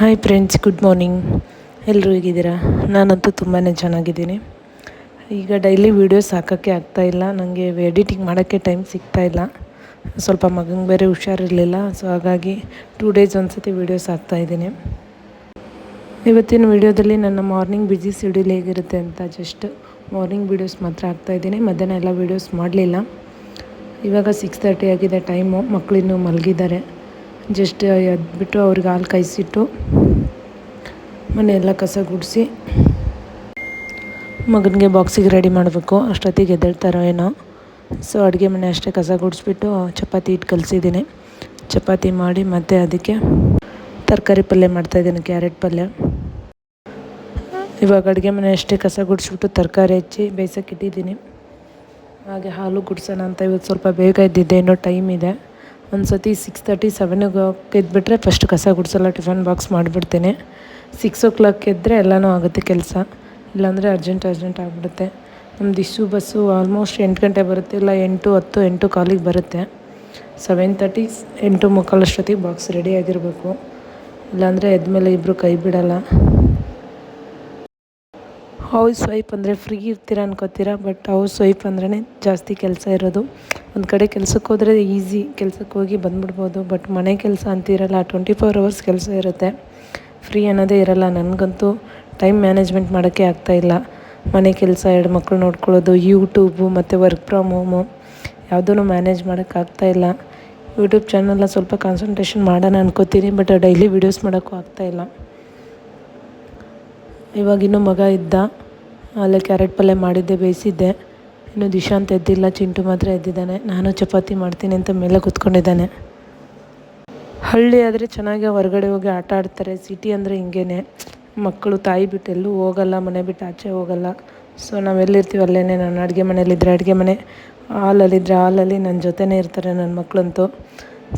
Hi friends good morning ಎಲ್ಲರೂ ಹೇಗಿದ್ದೀರಾ? ನಾನಂತೂ ತುಂಬಾ ಚೆನ್ನಾಗಿದ್ದೀನಿ. ಈಗ ಡೈಲಿ ವೀಡಿಯೋಸ್ ಹಾಕೋಕ್ಕೆ ಆಗ್ತಾಯಿಲ್ಲ ನನಗೆ ಎಡಿಟಿಂಗ್ ಮಾಡೋಕ್ಕೆ ಟೈಮ್ ಸಿಗ್ತಾಯಿಲ್ಲ ಸ್ವಲ್ಪ ಮಗಂಗೆ ಬೇರೆ ಹುಷಾರಿರಲಿಲ್ಲ. ಸೊ ಹಾಗಾಗಿ ಟೂ ಡೇಸ್ ಒಂದ್ಸತಿ ವೀಡಿಯೋಸ್ ಹಾಕ್ತಾಯಿದ್ದೀನಿ ಇವತ್ತಿನ ವಿಡಿಯೋದಲ್ಲಿ ನನ್ನ ಮಾರ್ನಿಂಗ್ ಬ್ಯುಸಿ ಶೆಡ್ಯೂಲ್ ಹೇಗಿರುತ್ತೆ ಅಂತ ಜಸ್ಟ್ ಮಾರ್ನಿಂಗ್ ವೀಡಿಯೋಸ್ ಮಾತ್ರ ಹಾಕ್ತಾಯಿದ್ದೀನಿ ಮಧ್ಯಾಹ್ನ ಎಲ್ಲ ವೀಡಿಯೋಸ್ ಮಾಡಲಿಲ್ಲ. ಇವಾಗ ಸಿಕ್ಸ್ ತರ್ಟಿ ಆಗಿದೆ ಟೈಮು ಮಕ್ಕಳಿನ್ನೂ ಮಲಗಿದ್ದಾರೆ. ಜಸ್ಟ್ ಎದ್ಬಿಟ್ಟು ಅವ್ರಿಗೆ ಹಾಲು ಕಾಯಿಸಿಟ್ಟು ಮನೆಯೆಲ್ಲ ಕಸ ಗುಡಿಸಿ ಮಗನಿಗೆ ಬಾಕ್ಸಿಗೆ ರೆಡಿ ಮಾಡಬೇಕು. ಅಷ್ಟೊತ್ತಿಗೆ ಎದ್ದೇಳ್ತಾರೋ ಏನೋ. ಸೊ, ಅಡುಗೆ ಮನೆ ಅಷ್ಟೇ ಕಸ ಗುಡಿಸ್ಬಿಟ್ಟು ಚಪಾತಿ ಇಟ್ಟು ಕಲಿಸಿದ್ದೀನಿ. ಚಪಾತಿ ಮಾಡಿ ಮತ್ತು ಅದಕ್ಕೆ ತರಕಾರಿ ಪಲ್ಯ ಮಾಡ್ತಾಯಿದ್ದೀನಿ ಕ್ಯಾರೆಟ್ ಪಲ್ಯ. ಇವಾಗ ಅಡುಗೆ ಮನೆ ಅಷ್ಟೇ ಕಸ ಗುಡಿಸ್ಬಿಟ್ಟು ತರಕಾರಿ ಹೆಚ್ಚಿ ಬೇಯಿಸೋಕೆ ಇಟ್ಟಿದ್ದೀನಿ. ಹಾಗೆ ಹಾಲು ಗುಡಿಸೋಣ ಅಂತ ಇವತ್ತು ಸ್ವಲ್ಪ ಬೇಗ ಇದ್ದಿದ್ದೆ ಇನ್ನೂ ಟೈಮ್ ಇದೆ. ಒಂದು ಸತಿ ಸಿಕ್ಸ್ ತರ್ಟಿ ಸೆವೆನಿಗೆ ಎದ್ಬಿಟ್ರೆ ಫಸ್ಟ್ ಕಸ ಗುಡಿಸಲ್ಲ, ಟಿಫನ್ ಬಾಕ್ಸ್ ಮಾಡಿಬಿಡ್ತೀನಿ. ಸಿಕ್ಸ್ ಓ ಕ್ಲಾಕ್ ಎದ್ದರೆ ಎಲ್ಲನೂ ಆಗುತ್ತೆ ಕೆಲಸ. ಇಲ್ಲಾಂದರೆ ಅರ್ಜೆಂಟ್ ಅರ್ಜೆಂಟ್ ಆಗಿಬಿಡುತ್ತೆ. ನಮ್ಮದು ಇಶ್ಯೂ ಬಸ್ಸು ಆಲ್ಮೋಸ್ಟ್ ಎಂಟು ಗಂಟೆ ಬರುತ್ತೆ. ಇಲ್ಲ, ಎಂಟು, ಹತ್ತು, ಎಂಟು ಕಾಲಿಗೆ ಬರುತ್ತೆ. ಸೆವೆನ್ ತರ್ಟಿ ಎಂಟು ಮುಕ್ಕಾಲಷ್ಟೊತ್ತಿಗೆ ಬಾಕ್ಸ್ ರೆಡಿ ಆಗಿರಬೇಕು. ಇಲ್ಲಾಂದರೆ ಎದ್ಮೇಲೆ ಇಬ್ಬರು ಕೈ ಬಿಡಲ್ಲ. ಹೌಸ್ ವೈಫ್ ಅಂದರೆ ಫ್ರೀ ಇರ್ತೀರ ಅನ್ಕೋತೀರ ಬಟ್ ಹೌಸ್ ವೈಫ್ ಅಂದ್ರೇ ಜಾಸ್ತಿ ಕೆಲಸ ಇರೋದು. ಒಂದು ಕಡೆ ಕೆಲಸಕ್ಕೆ ಹೋದರೆ ಈಸಿ ಕೆಲಸಕ್ಕೆ ಹೋಗಿ ಬಂದ್ಬಿಡ್ಬೋದು ಬಟ್ ಮನೆ ಕೆಲಸ ಅಂತಿರಲ್ಲ ಟ್ವೆಂಟಿ ಫೋರ್ ಅವರ್ಸ್ ಕೆಲಸ ಇರುತ್ತೆ. ಫ್ರೀ ಅನ್ನೋದೇ ಇರಲ್ಲ, ನನಗಂತೂ ಟೈಮ್ ಮ್ಯಾನೇಜ್ಮೆಂಟ್ ಮಾಡೋಕ್ಕೆ ಆಗ್ತಾಯಿಲ್ಲ ಮನೆ ಕೆಲಸ ಎರಡು ಮಕ್ಕಳು ನೋಡ್ಕೊಳ್ಳೋದು ಯೂಟ್ಯೂಬು ಮತ್ತು ವರ್ಕ್ ಫ್ರಮ್ ಹೋಮು ಯಾವುದೂ ಮ್ಯಾನೇಜ್ ಮಾಡೋಕ್ಕಾಗ್ತಾಯಿಲ್ಲ ಯೂಟ್ಯೂಬ್ ಚಾನಲ್ನ ಸ್ವಲ್ಪ ಕಾನ್ಸಂಟ್ರೇಷನ್ ಮಾಡೋಣ ಅನ್ಕೋತೀನಿ ಬಟ್ ಡೈಲಿ ವೀಡಿಯೋಸ್ ಮಾಡೋಕ್ಕೂ ಆಗ್ತಾಯಿಲ್ಲ ಇವಾಗಿನ್ನೂ ಮಗ ಇದ್ದ. ಅಲ್ಲೇ ಕ್ಯಾರೆಟ್ ಪಲ್ಯ ಮಾಡಿದ್ದೆ, ಬೇಯಿಸಿದ್ದೆ. ಇನ್ನು ದಿಶಾಂತ್ ಎದ್ದಿಲ್ಲ, ಚಿಂಟು ಮಾತ್ರ ಎದ್ದಿದ್ದಾನೆ. ನಾನು ಚಪಾತಿ ಮಾಡ್ತೀನಿ ಅಂತ ಮೇಲೆ ಕೂತ್ಕೊಂಡಿದ್ದಾನೆ. ಹಳ್ಳಿ ಆದರೆ ಚೆನ್ನಾಗಿ ಹೊರಗಡೆ ಹೋಗಿ ಆಟ ಆಡ್ತಾರೆ. ಸಿಟಿ ಅಂದರೆ ಹಿಂಗೇನೆ. ಮಕ್ಕಳು ತಾಯಿ ಬಿಟ್ಟು ಎಲ್ಲೂ ಹೋಗಲ್ಲ, ಮನೆ ಬಿಟ್ಟು ಆಚೆ ಹೋಗಲ್ಲ. ಸೊ ನಾವೆಲ್ಲಿರ್ತೀವಿ ಅಲ್ಲೇ ನಾನು ಅಡುಗೆ ಮನೇಲಿದ್ದರೆ ಅಡುಗೆ ಮನೆ. ಹಾಲಲ್ಲಿದ್ದರೆ ಹಾಲಲ್ಲಿ ನನ್ನ ಜೊತೆನೇ ಇರ್ತಾರೆ ನನ್ನ ಮಕ್ಕಳಂತೂ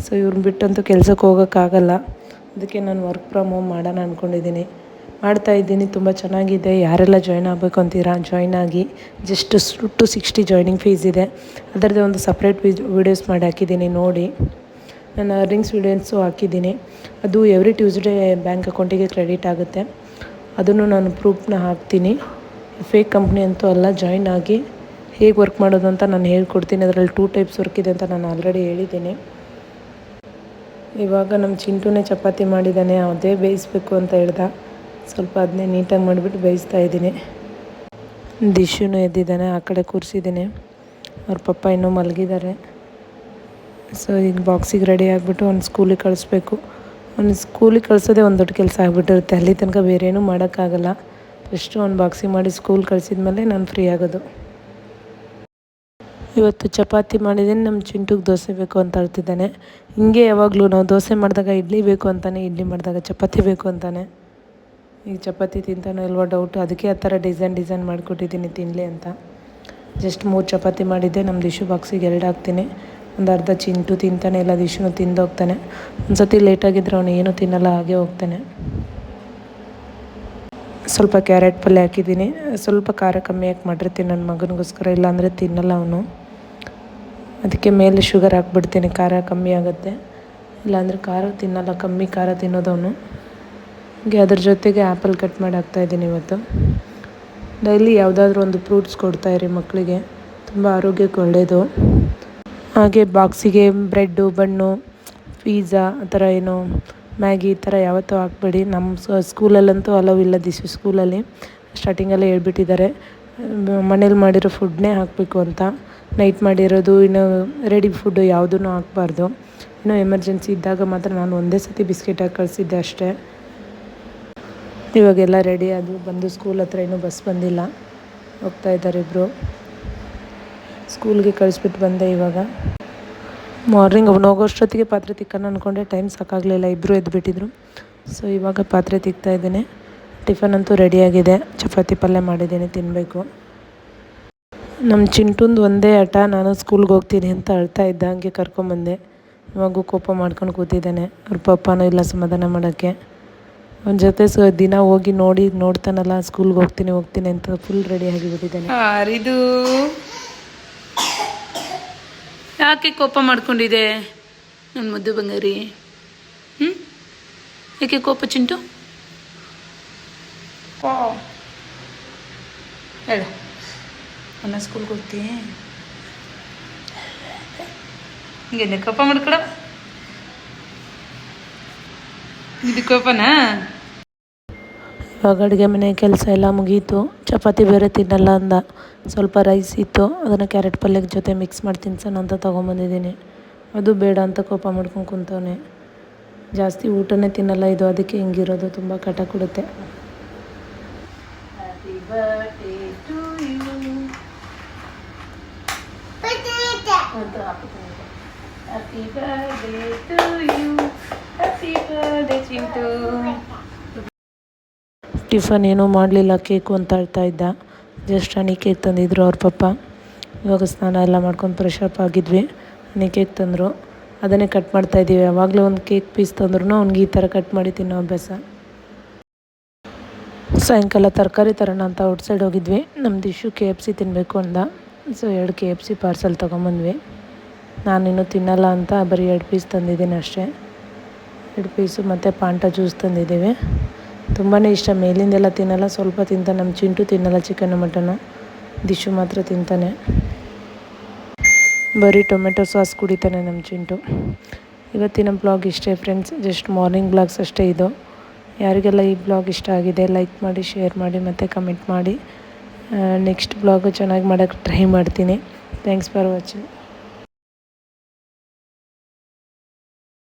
ಸೊ ಇವ್ರನ್ನ ಬಿಟ್ಟಂತೂ ಕೆಲಸಕ್ಕೆ ಹೋಗೋಕ್ಕಾಗಲ್ಲ. ಅದಕ್ಕೆ ನಾನು ವರ್ಕ್ ಫ್ರಮ್ ಹೋಮ್ ಮಾಡೋಣ ಅಂದ್ಕೊಂಡಿದ್ದೀನಿ ಮಾಡ್ತಾ ಇದ್ದೀನಿ, ತುಂಬ ಚೆನ್ನಾಗಿದೆ. ಯಾರೆಲ್ಲ ಜಾಯ್ನ್ ಆಗಬೇಕು ಅಂತೀರಾ? ಜಾಯ್ನ್ ಆಗಿ just two sixty joining fees ಇದೆ. ಅದರದ್ದೇ ಒಂದು ಸಪ್ರೇಟ್ ವೀಡಿಯೋಸ್ ಮಾಡಿ ಹಾಕಿದ್ದೀನಿ, ನೋಡಿ. ನನ್ನ ಅರ್ನಿಂಗ್ಸ್ ವೀಡಿಯೋಸು ಹಾಕಿದ್ದೀನಿ. ಅದು ಎವ್ರಿ ಟ್ಯೂಸ್ಡೇ ಬ್ಯಾಂಕ್ ಅಕೌಂಟಿಗೆ ಕ್ರೆಡಿಟ್ ಆಗುತ್ತೆ. ಅದನ್ನು ನಾನು ಪ್ರೂಫ್ನ ಹಾಕ್ತೀನಿ. ಫೇಕ್ ಕಂಪ್ನಿ ಅಂತೂ ಅಲ್ಲ ಜಾಯ್ನ್ ಆಗಿ ಹೇಗೆ ವರ್ಕ್ ಮಾಡೋದು ಅಂತ ನಾನು ಹೇಳ್ಕೊಡ್ತೀನಿ. ಅದರಲ್ಲಿ ಟೂ ಟೈಪ್ಸ್ ವರ್ಕ್ ಇದೆ ಅಂತ ನಾನು ಆಲ್ರೆಡಿ ಹೇಳಿದ್ದೀನಿ. ಇವಾಗ ನಮ್ಮ ಚಿಂಟುನೇ ಚಪಾತಿ ಮಾಡಿದ್ದಾನೆ ಅದೇ ಬೇಯಿಸ್ಬೇಕು ಅಂತ ಹೇಳ್ದ. ಸ್ವಲ್ಪ ಅದನ್ನೇ ನೀಟಾಗಿ ಮಾಡಿಬಿಟ್ಟು ಬೇಯಿಸ್ತಾ ಇದ್ದೀನಿ. ದಿಶುನು ಎದ್ದಿದ್ದಾನೆ, ಆ ಕಡೆ ಕೂರಿಸಿದ್ದೀನಿ. ಅವ್ರ ಪಪ್ಪ ಇನ್ನೂ ಮಲಗಿದ್ದಾರೆ. ಸೊ ಈಗ ಬಾಕ್ಸಿಗೆ ರೆಡಿ ಆಗಿಬಿಟ್ಟು ಒಂದು ಸ್ಕೂಲಿಗೆ ಕಳಿಸ್ಬೇಕು. ಅವ್ನು ಸ್ಕೂಲಿಗೆ ಕಳಿಸೋದೇ ಒಂದು ದೊಡ್ಡ ಕೆಲಸ ಆಗಿಬಿಟ್ಟಿರುತ್ತೆ. ಅಲ್ಲಿ ತನಕ ಬೇರೆ ಏನೂ ಮಾಡೋಕ್ಕಾಗಲ್ಲ. ಫಸ್ಟು ಒಂದು ಬಾಕ್ಸಿಗೆ ಮಾಡಿ ಸ್ಕೂಲ್ ಕಳಿಸಿದ ಮೇಲೆ ನಾನು ಫ್ರೀ ಆಗೋದು. ಇವತ್ತು ಚಪಾತಿ ಮಾಡಿದ್ದೀನಿ, ನಮ್ಮ ಚಿಂಟುಗೆ ದೋಸೆ ಬೇಕು ಅಂತ ಹೇಳ್ತಿದ್ದಾನೆ ಹಿಂಗೆ ಯಾವಾಗಲೂ ನಾವು ದೋಸೆ ಮಾಡಿದಾಗ ಇಡ್ಲಿ ಬೇಕು ಅಂತಾನೆ, ಇಡ್ಲಿ ಮಾಡಿದಾಗ ಚಪಾತಿ ಬೇಕು ಅಂತಾನೆ. ಈಗ ಚಪಾತಿ ತಿಂತಾನೋ ಇಲ್ವೋ ಡೌಟ್ ಅದಕ್ಕೆ ಆ ಥರ ಡಿಸೈನ್ ಡಿಸೈನ್ ಮಾಡಿಕೊಟ್ಟಿದ್ದೀನಿ ತಿನ್ನಲಿ ಅಂತ. ಜಸ್ಟ್ ಮೂರು ಚಪಾತಿ ಮಾಡಿದ್ದೆ ನಮ್ಮ ದಿಶು ಬಾಕ್ಸಿಗೆ ಎರಡು ಹಾಕ್ತೀನಿ. ಒಂದು ಅರ್ಧ ಚಿಂಟು ತಿಂತಾನೆ, ಇಲ್ಲ ದಿಶುನು ತಿಂದು ಹೋಗ್ತಾನೆ ಒಂದು ಸತಿ ಲೇಟಾಗಿದ್ದರೆ ಅವನು ಏನೂ ತಿನ್ನಲ್ಲ, ಹಾಗೆ ಹೋಗ್ತಾನೆ. ಸ್ವಲ್ಪ ಕ್ಯಾರೆಟ್ ಪಲ್ಯ ಹಾಕಿದ್ದೀನಿ. ಸ್ವಲ್ಪ ಖಾರ ಕಮ್ಮಿ ಹಾಕಿ ಮಾಡಿರ್ತೀನಿ ನನ್ನ ಮಗನಿಗೋಸ್ಕರ, ಇಲ್ಲಾಂದರೆ ತಿನ್ನಲ್ಲ ಅವನು. ಅದಕ್ಕೆ ಮೇಲೆ ಶುಗರ್ ಹಾಕ್ಬಿಡ್ತೀನಿ, ಖಾರ ಕಮ್ಮಿ ಆಗುತ್ತೆ. ಇಲ್ಲಾಂದರೆ ಖಾರ ತಿನ್ನಲ್ಲ, ಕಮ್ಮಿ ಖಾರ ತಿನ್ನೋದವನು ಹಾಗೆ ಅದ್ರ ಜೊತೆಗೆ ಆ್ಯಪಲ್ ಕಟ್ ಮಾಡಿ ಹಾಕ್ತಾಯಿದ್ದೀನಿ ಇವತ್ತು. ಡೈಲಿ ಯಾವುದಾದ್ರೂ ಒಂದು ಫ್ರೂಟ್ಸ್ ಕೊಡ್ತಾಯಿರಿ ಮಕ್ಕಳಿಗೆ. ತುಂಬ ಆರೋಗ್ಯಕ್ಕೆ ಒಳ್ಳೆಯದು ಹಾಗೆ ಬಾಕ್ಸಿಗೆ ಬ್ರೆಡ್ಡು, ಬಣ್ಣು ಪೀಝಾ ಆ ಥರ ಏನು ಮ್ಯಾಗಿ ಈ ಥರ ಯಾವತ್ತೂ ಹಾಕ್ಬೇಡಿ. ನಮ್ಮ ಸ್ಕೂಲಲ್ಲಂತೂ ಅಲವ್ ಇಲ್ಲ ದಿಸ್ ಸ್ಕೂಲಲ್ಲಿ. ಸ್ಟಾರ್ಟಿಂಗಲ್ಲೇ ಹೇಳ್ಬಿಟ್ಟಿದ್ದಾರೆ. ಮನೇಲಿ ಮಾಡಿರೋ ಫುಡ್ನೇ ಹಾಕಬೇಕು ಅಂತ. ನೈಟ್ ಮಾಡಿರೋದು, ಇನ್ನು ರೆಡಿ ಫುಡ್ಡು ಯಾವುದೂ ಹಾಕ್ಬಾರ್ದು. ಇನ್ನೂ ಎಮರ್ಜೆನ್ಸಿ ಇದ್ದಾಗ ಮಾತ್ರ ನಾನು ಒಂದೇ ಸತಿ ಬಿಸ್ಕೆಟ್ ಹಾಕಿ ಕಳಿಸಿದ್ದೆ ಅಷ್ಟೇ. ಇವಾಗೆಲ್ಲ ರೆಡಿ ಆದರು ಬಂದು ಸ್ಕೂಲ್ ಹತ್ರ ಇನ್ನೂ ಬಸ್ ಬಂದಿಲ್ಲ. ಹೋಗ್ತಾ ಇದ್ದಾರೆ ಇಬ್ಬರು ಸ್ಕೂಲ್ಗೆ ಕಳಿಸ್ಬಿಟ್ಟು ಬಂದೆ ಇವಾಗ. ಮಾರ್ನಿಂಗ್ ಅವನು ಹೋಗೋಷ್ಟೊತ್ತಿಗೆ ಪಾತ್ರೆ ತಿಕ್ಕೋಣ ಅಂದ್ಕೊಂಡೆ ಟೈಮ್ ಸಾಕಾಗಲಿಲ್ಲ. ಇಬ್ಬರು ಎದ್ದುಬಿಟ್ಟಿದ್ರು ಸೊ ಇವಾಗ ಪಾತ್ರೆ ತಿಕ್ತಾ ಇದ್ದೇನೆ. ಟಿಫನ್ ಅಂತೂ ರೆಡಿಯಾಗಿದೆ ಚಪಾತಿ ಪಲ್ಯ ಮಾಡಿದ್ದೀನಿ ತಿನ್ನಬೇಕು ನಮ್ಮ ಚಿಂಟುಂದು ಒಂದೇ ಆಟ ನಾನು ಸ್ಕೂಲ್ಗೆ ಹೋಗ್ತೀನಿ ಅಂತ ಅಳ್ತಾ ಇದ್ದ. ಹಂಗೆ ಕರ್ಕೊಂಬಂದೆ. ಇವಾಗೂ ಕೋಪ ಮಾಡ್ಕೊಂಡು ಕೂತಿದ್ದಾನೆ. ಅವ್ರ ಪಪ್ಪನೂ ಇಲ್ಲ ಸಮಾಧಾನ ಮಾಡೋಕ್ಕೆ. ಅವನ ಜೊತೆ ಸೊ ದಿನ ಹೋಗಿ ನೋಡಿ ನೋಡ್ತಾನಲ್ಲ ಸ್ಕೂಲ್ಗೆ ಹೋಗ್ತೀನಿ ಹೋಗ್ತೀನಿ ಅಂತ ಫುಲ್ ರೆಡಿ ಆಗಿಬಿಟ್ಟಿದ್ದಾನೆ ಇದು ಯಾಕೆ ಕೋಪ ಮಾಡ್ಕೊಂಡಿದೆ? ನನ್ನ ಮುದ್ದು ಬಂಗಾರಿ. ಹ್ಞೂ ಯಾಕೆ ಕೋಪ ಚಿಂಟು? ಓ ಹೇಳು. ಮೊನ್ನೆ ಸ್ಕೂಲ್ಗೆ ಹೋಗ್ತೀನಿ ಹಿಂಗೆ ಕೋಪ ಮಾಡ್ಕೊಡ ಇದು ಕೋಪನಾ? ಇವಾಗ ಅಡುಗೆ ಮನೆ ಕೆಲಸ ಎಲ್ಲ ಮುಗೀತು. ಚಪಾತಿ ಬೇರೆ ತಿನ್ನಲ್ಲ ಅಂದ. ಸ್ವಲ್ಪ ರೈಸ್ ಇತ್ತು. ಅದನ್ನು ಕ್ಯಾರೆಟ್ ಪಲ್ಯಕ್ಕೆ ಜೊತೆ ಮಿಕ್ಸ್ ಮಾಡಿ ತಿನ್ಸೋಣ ಅಂತ ತೊಗೊಂಬಂದಿದ್ದೀನಿ. ಅದು ಬೇಡ ಅಂತ ಕೋಪ ಮಾಡ್ಕೊಂಡು ಕುಂತವನೆ. ಜಾಸ್ತಿ ಊಟನೇ ತಿನ್ನಲ್ಲ ಇದು. ಅದಕ್ಕೆ ಹಿಂಗಿರೋದು. ತುಂಬ ಕಟ ಕೊಡುತ್ತೆ. Birthday to you happy birthday to tiffin ಏನೂ ಮಾಡಲಿಲ್ಲ, ಕೇಕು ಅಂತ ಹೇಳ್ತಾ ಇದ್ದ. ಜಸ್ಟ್ ಹನಿ ಕೇಕ್ ತಂದಿದ್ರು ಅವ್ರ ಪಪ್ಪ. ಇವಾಗ ಸ್ನಾನ ಎಲ್ಲ ಮಾಡ್ಕೊಂಡು ಫ್ರೆಶ್ ಅಪ್ ಆಗಿದ್ವಿ. ಹನಿ ಕೇಕ್ ತಂದರು. ಅದನ್ನೇ ಕಟ್ ಮಾಡ್ತಾ ಇದ್ದೀವಿ. ಯಾವಾಗಲೂ ಒಂದು ಕೇಕ್ ಪೀಸ್ ತಂದ್ರೂ ಅವ್ನಿಗೆ ಈ ಥರ ಕಟ್ ಮಾಡಿ ತಿನ್ನೋ ಅಭ್ಯಾಸ. ಸಾಯಂಕಾಲ ತರಕಾರಿ ತರೋಣ ಅಂತ ಔಟ್ಸೈಡ್ ಹೋಗಿದ್ವಿ. ನಮ್ಮ ಇಶ್ಯೂ ಕೆ ಎಫ್ ಸಿ ತಿನ್ನಬೇಕು ಅಂದ. ಸೊ ಎರಡು ಕೆ ಎಫ್ ಸಿ ಪಾರ್ಸಲ್ ತೊಗೊಂಬಂದ್ವಿ. ನಾನಿನ್ನೂ ತಿನ್ನಲ್ಲ ಅಂತ ಬರೀ ಎರಡು ಪೀಸ್ ತಂದಿದ್ದೀನಿ ಅಷ್ಟೇ. ಎರಡು ಪೀಸು ಮತ್ತು ಪಾಂಟ ಜ್ಯೂಸ್ ತಂದಿದ್ದೀವಿ. ತುಂಬಾ ಇಷ್ಟ. ಮೇಲಿಂದೆಲ್ಲ ತಿನ್ನಲ್ಲ, ಸ್ವಲ್ಪ ತಿಂತಾನೆ. ನಮ್ಮ ಚಿಂಟು ತಿನ್ನಲ್ಲ, ಚಿಕನ್ ಮಟನ್ನು ದಿಶು ಮಾತ್ರ ತಿಂತಾನೆ. ಬರೀ ಟೊಮೆಟೊ ಸಾಸ್ ಕುಡಿತಾನೆ ನಮ್ಮ ಚಿಂಟು. ಇವತ್ತಿನ ಬ್ಲಾಗ್ ಇಷ್ಟೇ ಫ್ರೆಂಡ್ಸ್ ಜಸ್ಟ್ ಮಾರ್ನಿಂಗ್ ಬ್ಲಾಗ್ಸ್ ಅಷ್ಟೇ ಇದು. ಯಾರಿಗೆಲ್ಲ ಈ ಬ್ಲಾಗ್ ಇಷ್ಟ ಆಗಿದೆ ಲೈಕ್ ಮಾಡಿ ಶೇರ್ ಮಾಡಿ ಮತ್ತು ಕಮೆಂಟ್ ಮಾಡಿ. ನೆಕ್ಸ್ಟ್ ಬ್ಲಾಗು ಚೆನ್ನಾಗಿ ಮಾಡೋಕ್ಕೆ ಟ್ರೈ ಮಾಡ್ತೀನಿ. Thanks for watching